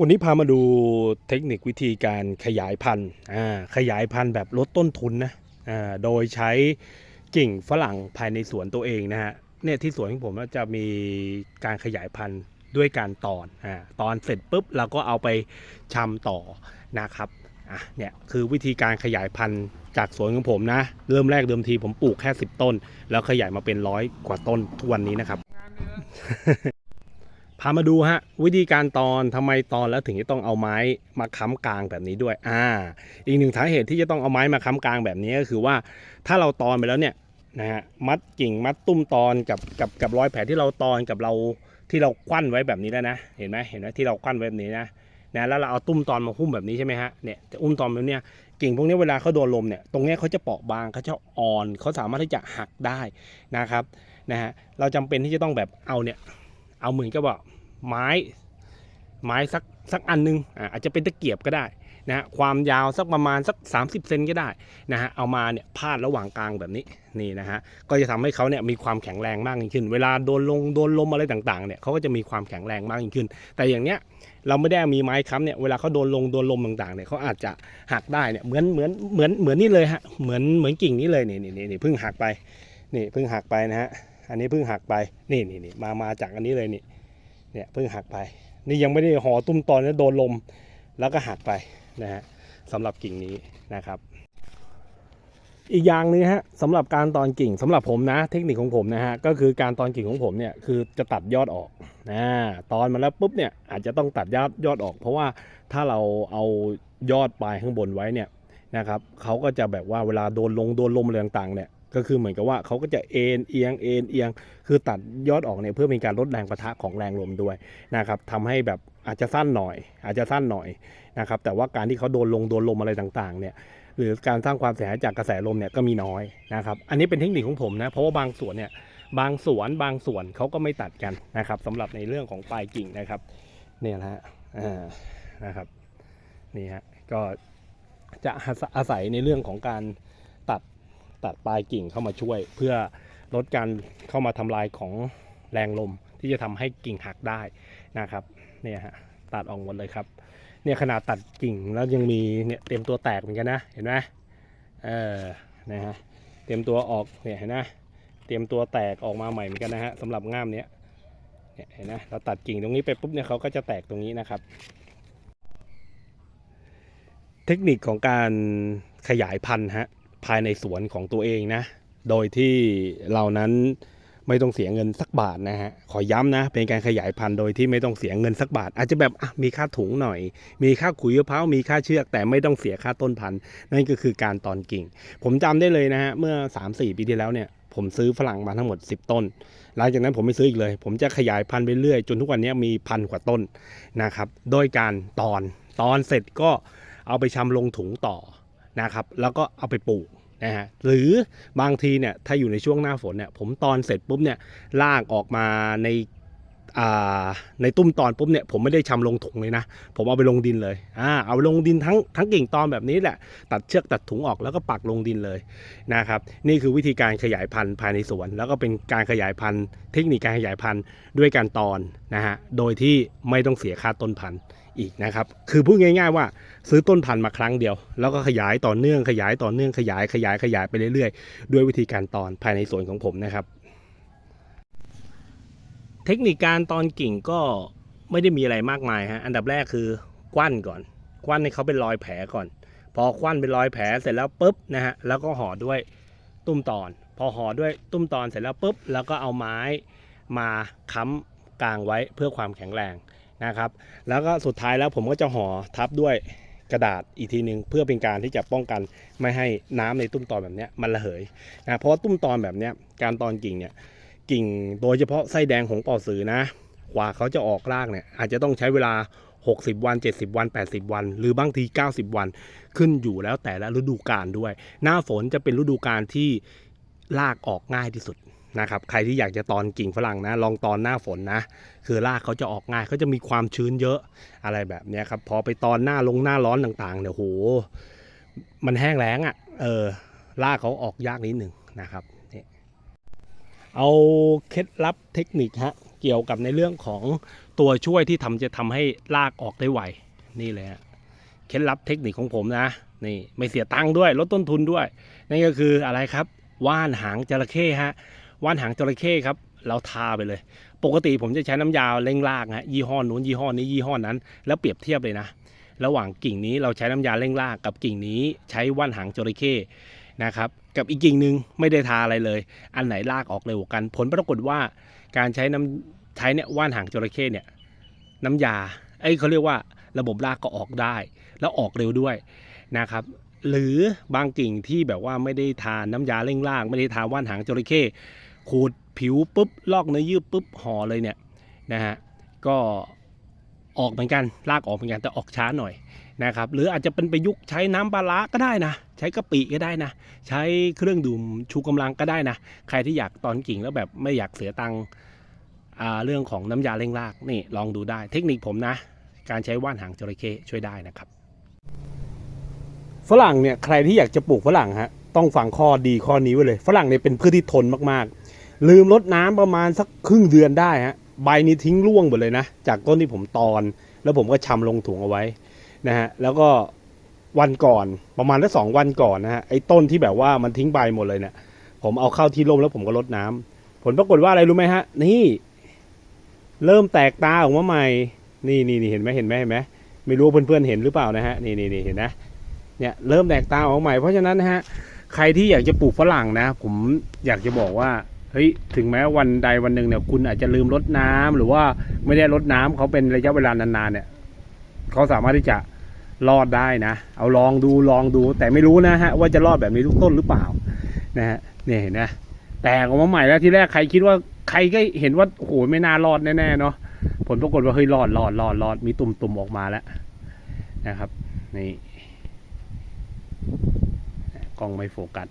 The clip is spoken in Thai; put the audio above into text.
วันนี้พามาดูเทคนิควิธีการขยายพันธุ์ขยายพันธุ์แบบลดต้นทุนนะโดยใช้กิ่งฝรั่งภายในสวนตัวเองนะฮะเนี่ยที่สวนของผมจะมีการขยายพันธุ์ด้วยการตอนอ่าตอนเสร็จปุ๊บเราก็เอาไปชำต่อนะครับอะเนี่ยคือวิธีการขยายพันธุ์จากสวนของผมนะ เริ่มแรกเดิมทีผมปลูกแค่ 10 ต้น แล้วขยายมาเป็นร้อยกว่าต้นทุกวันนี้นะครับ พามาดูฮะวิธีการตอนทำไมตอนแล้วถึงจะต้องเอาไม้มาค้ำกลางแบบนี้ด้วยอ่าอีกหนึ่งสาเหตุที่จะต้องเอาไม้มาค้ำกลางแบบนี้ก็คือว่าถ้าเราตอนไปแล้วเนี่ยนะฮะมัดกิ่งมัดตุ้มตอนกับกับกับรอยแผลที่เราตอนกับเราที่เราควันไว้แบบนี้แล้วนะ เห็นไหมเห็นไหมที่เราควันไว้แบบนี้นะนะแล้วเราเอาตุ้มตอนมาหุ้มแบบนี้ใช่ไหมฮะเนี่ยจะอุ้มตอนแบบเนี้ยกิ่งพวกนี้เวลาเขาโดนลมเนี่ยตรงเนี้ยเขาจะเปราะบางเขาจะอ่อนเขาสามารถที่จะหักได้นะครับนะฮะเราจำเป็นที่จะต้องแบบเอาเนี่ย เอาเหมือนกับว่าไม้ไม้สักสักอันหนึงอ่าอาจจะเป็นตะเกียบก็ได้นะฮะความยาวสักประมาณสัก 30 เซนก็ได้นะฮะเอามาเนี่ยพาดระหว่างกลางแบบนี้นี่นะฮะก็จะทำให้เขาเนี่ยมีความแข็งแรงมากยิ่งขึ้น เวลาโดนลงโดนลมอะไรต่างๆเนี่ยเขาก็จะมีความแข็งแรงมากยิ่งขึ้น แต่อย่างเนี้ยเราไม่ได้มีไม้ค้ำเนี่ยเวลาเขาโดนลงโดนลมต่างๆเนี่ยเขาอาจจะหักได้เนี่ยเหมือนเหมือนเหมือนเหมือนนี่เลยฮะเหมือนเหมือนกิ่งนี้เลยนี่นี่นี่นี่เพิ่งหักไปนี่เพิ่งหักไปนะฮะ อันนี้เพิ่งหักไปนี่นี่นี่มามาจากอันนี้เลยนี่เนี่ยเพิ่งหักไป นี่ยังไม่ได้ห่อตุ้มตอนนะโดนลมแล้วก็หักไปนะฮะสำหรับกิ่งนี้นะครับ อีกอย่างหนึงฮะสำหรับการตอนกิ่งสำหรับผมนะ เทคนิคของผมนะฮะก็คือการตอนกิ่งของผมเนี่ยคือจะตัดยอดออกนะตอนมาแล้วปุ๊บเนี่ยอาจจะต้องตัดยอดยอดออก เพราะว่าถ้าเราเอายอดปลายข้างบนไว้เนี่ยนะครับเขาก็จะแบบว่าเวลาโดนลงโดนลมอะไรต่างๆเนี่ย ก็คือเหมือนกับว่าเขาก็จะเอ็นเอียงเอ็นเอียง คือตัดยอดออกเนี่ยเพื่อเป็นการลดแรงประทะของแรงลมด้วยนะครับทำให้แบบอาจจะสั้นหน่อย อาจจะสั้นหน่อยนะครับ แต่ว่าการที่เขาโดนลงโดนลมอะไรต่างๆ เนี่ยหรือการสร้างความเสียหายจากกระแสลมเนี่ยก็มีน้อยนะครับ อันนี้เป็นเทคนิคของผมนะ เพราะว่าบางส่วนเนี่ยบางสวนบางส่วนเขาก็ไม่ตัดกันนะครับสำหรับในเรื่องของปลายกิ่งนะครับเนี่ยนะฮะอ่านะครับนี่ฮะก็จะอาศัยในเรื่องของการ ตัดปลายกิ่งเข้ามาช่วย เพื่อลดการเข้ามาทำลายของแรงลมที่จะทำให้กิ่งหักได้นะครับเนี่ยฮะตัดออกหมดเลยครับเนี่ยขนาดตัดกิ่งแล้วยังมีเนี่ยเต็มตัวแตกเหมือนกันนะเห็นไหมเออนะฮะเต็มตัวออกเนี่ยเห็นไหมเตรียมตัวแตกออกมาใหม่เหมือนกันนะฮะสำหรับง่ามเนี้ยเนี่ยเห็นไหมเราตัดกิ่งตรงนี้ไปปุ๊บเนี่ยเขาก็จะแตกตรงนี้นะครับ เทคนิคของการขยายพันธุ์ฮะ ภายในสวนของตัวเองนะ โดยที่เรานั้นไม่ต้องเสียเงินสักบาทนะฮะ ขอย้ำนะ เป็นการขยายพันธุ์โดยที่ไม่ต้องเสียเงินสักบาท อาจจะแบบมีค่าถุงหน่อย มีค่าขุยมะพร้าว มีค่าเชือก แต่ไม่ต้องเสียค่าต้นพันธุ์ นั่นก็คือการตอนกิ่ง ผมจำได้เลยนะฮะ เมื่อ 3-4 ปีที่แล้วเนี่ย ผมซื้อฝรั่งมาทั้งหมด 10 ต้น หลังจากนั้นผมไม่ซื้ออีกเลย ผมจะขยายพันธุ์ไปเรื่อย จนทุกวันนี้มีพันกว่าต้นนะครับ โดยการตอน ตอนเสร็จก็เอาไปชำลงถุงต่อ นะครับแล้วก็เอาไปปลูกนะฮะหรือบางทีเนี่ยถ้าอยู่ในช่วงหน้าฝนเนี่ยผมตอนเสร็จปุ๊บเนี่ยลากออกมาในในตุ้มตอนปุ๊บเนี่ยผมไม่ได้ชำลงถุงเลยนะ ผมเอาไปลงดินเลยอ่าเอาลงดินทั้งทั้งกิ่งตอนแบบนี้แหละ ตัดเชือกตัดถุงออกแล้วก็ปักลงดินเลยนะครับนี่คือวิธีการขยายพันธุ์ภายในสวน แล้วก็เป็นการขยายพันธุ์ เทคนิคการขยายพันธุ์ด้วยการตอนนะฮะโดยที่ไม่ต้องเสียค่าต้นพันธุ์ อีกนะครับ คือพูดง่าย ๆ ว่าซื้อต้นพันธุ์มาครั้งเดียว แล้วก็ขยายต่อเนื่องขยายต่อเนื่องขยายขยายขยายไปเรื่อยๆ ด้วยวิธีการตอนภายในสวนของผมนะครับ เทคนิคการตอนกิ่งก็ไม่ได้มีอะไรมากมายฮะอันดับแรกคือกวั้นก่อนกวั้นให้เขาเป็นรอยแผลก่อน พอกวั้นเป็นรอยแผลเสร็จแล้วปุ๊บนะฮะแล้วก็ห่อด้วยตุ้มตอน พอห่อด้วยตุ้มตอนเสร็จแล้วปุ๊บแล้วก็เอาไม้มาค้ำกลางไว้เพื่อความแข็งแรง นะครับ แล้วก็สุดท้ายแล้วผมก็จะห่อทับด้วยกระดาษอีกทีหนึ่งเพื่อเป็นการที่จะป้องกันไม่ให้น้ำในตุ้มตอนแบบนี้มันระเหยนะเพราะว่าตุ้มตอนแบบนี้การตอนกิ่งเนี่ยกิ่งโดยเฉพาะไส้แดงของปอสือนะกว่าเขาจะออกรากเนี่ยอาจจะต้องใช้เวลา 60 วัน 70 วัน 80 วัน หรือบางที 90 วัน ขึ้นอยู่แล้วแต่ละฤดูกาลด้วย หน้าฝนจะเป็นฤดูกาลที่รากออกง่ายที่สุด นะครับใครที่อยากจะตอนกิ่งฝรั่งนะ ลองตอนหน้าฝนนะ คือรากเขาจะออกง่ายเขาจะมีความชื้นเยอะอะไรแบบนี้ครับพอไปตอนหน้าลงหน้าร้อนต่างๆเนี่ยโหมันแห้งแล้งอะ่ะเออรากเขาออกยากนิดหนึ่งนะครับนี่เอาเคล็ดลับเทคนิคฮะเกี่ยวกับในเรื่องของตัวช่วยที่ทำจะทำให้ลากออกได้ไวนี่เลยฮะเคล็ดลับเทคนิคของผมนะนี่ไม่เสียตังค์ด้วยลดต้นทุนด้วย นั่นก็คืออะไรครับว่านหางจระเข้ฮะ ว่านหางจระเข้ครับ เราทาไปเลย ปกติผมจะใช้น้ำยาเร่งรากฮะยี่ห้อนู้นยี่ห้อนี้ยี่ห้อนั้น แล้วเปรียบเทียบเลยนะ ระหว่างกิ่งนี้เราใช้น้ำยาเร่งรากกับกิ่งนี้ใช้ว่านหางจระเข้นะครับกับอีกกิ่งหนึ่งไม่ได้ทาอะไรเลย อันไหนรากออกเร็วกัน ผลปรากฏว่าการใช้น้ำใช้เนี่ยว่านหางจระเข้เนี่ยน้ำยาเอ้ยเขาเรียกว่าระบบรากก็ออกได้ แล้วออกเร็วด้วยนะครับ หรือบางกิ่งที่แบบว่าไม่ได้ทาน้ำยาเร่งราก ไม่ได้ทาว่านหางจระเข้ ขูดผิวปุ๊บลอกเนื้อยืดปุ๊บห่อเลยเนี่ยนะฮะก็ออกเหมือนกันรากออกเหมือนกันแต่ออกช้าหน่อยนะครับหรืออาจจะเป็นประยุกต์ใช้น้ำปลาก็ได้นะ ใช้กะปิก็ได้นะ ใช้เครื่องดื่มชูกำลังก็ได้นะ ใครที่อยากตอนกิ่งแล้วแบบไม่อยากเสียตังค์อ่าเรื่องของน้ำยาเร่งรากนี่ลองดูได้ เทคนิคผมนะ การใช้ว่านหางจระเข้ช่วยได้นะครับ ฝรั่งเนี่ยใครที่อยากจะปลูกฝรั่งฮะต้องฟังข้อดีข้อนี้ไว้เลย ฝรั่งเนี่ยเป็นพืชที่ทนมากๆ ลืมรดน้ำประมาณสักครึ่งเดือนได้ฮะใบนี้ทิ้งร่วงหมดเลยนะ จากต้นที่ผมตอน แล้วผมก็ชำลงถุงเอาไว้นะฮะแล้วก็วันก่อนประมาณสักสองวันก่อนนะฮะไอ้ต้นที่แบบว่ามันทิ้งใบหมดเลยเนี่ยผมเอาเข้าที่ร่มแล้วผมก็รดน้ำผลปรากฏว่าอะไรรู้ไหมฮะ นี่ เริ่มแตกตาออกมาใหม่ นี่นี่นี่เห็นไหมเห็นไหมเห็นไหมไม่รู้ว่าเพื่อนๆเห็นหรือเปล่านะฮะนี่นี่นี่เห็นนะเนี่ยเริ่มแตกตาออกมาใหม่เพราะฉะนั้นนะฮะใครที่อยากจะปลูกฝรั่งนะ ผมอยากจะบอกว่า เฮ้ยถึงแม้วันใดวันหนึ่งเนี่ย คุณอาจจะลืมรดน้ำหรือว่าไม่ได้รดน้ำเขาเป็นระยะเวลานานๆเนี่ยเขาสามารถที่จะรอดได้นะ เอาลองดูลองดู แต่ไม่รู้นะฮะว่าจะรอดแบบนี้ทุกต้นหรือเปล่านะฮะเนี่ยเห็นนะแตกออกมาใหม่แล้วที่แรกใครคิดว่าใครก็เห็นว่าโอ้โหไม่น่ารอดแน่ๆเนาะผลปรากฏว่าเฮ้ยรอดรอดรอดรอดมีตุ่มๆออกมาแล้วนะครับนี่กล้องไม่โฟกัส